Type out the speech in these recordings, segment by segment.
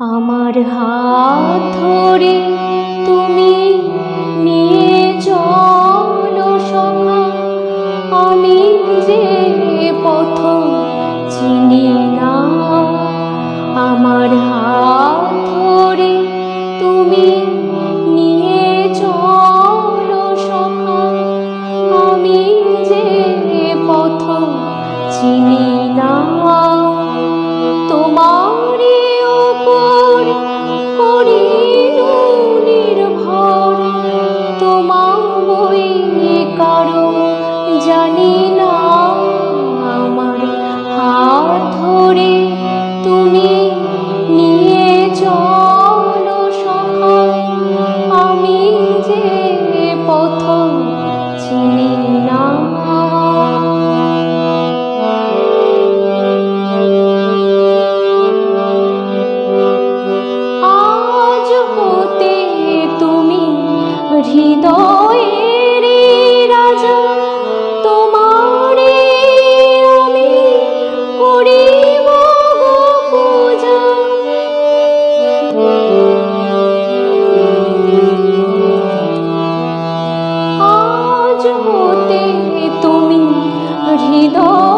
আমার হাত ধরে তুমি নিয়ে চলো সখা। আমি যে পথ চিনি না। আমার হাত ধরে তুমি কারও, জানি না আমার হাত ধরে তুমি নিয়ে চলো সখা আমি যে পথ চিনি না। আজ হতে তুমি হৃদয়ে তুমি হৃদয়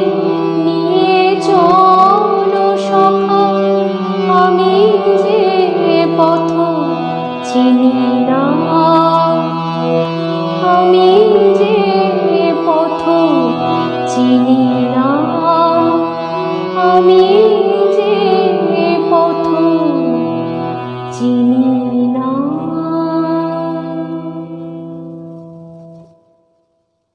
আমি যে পথ চিনি না।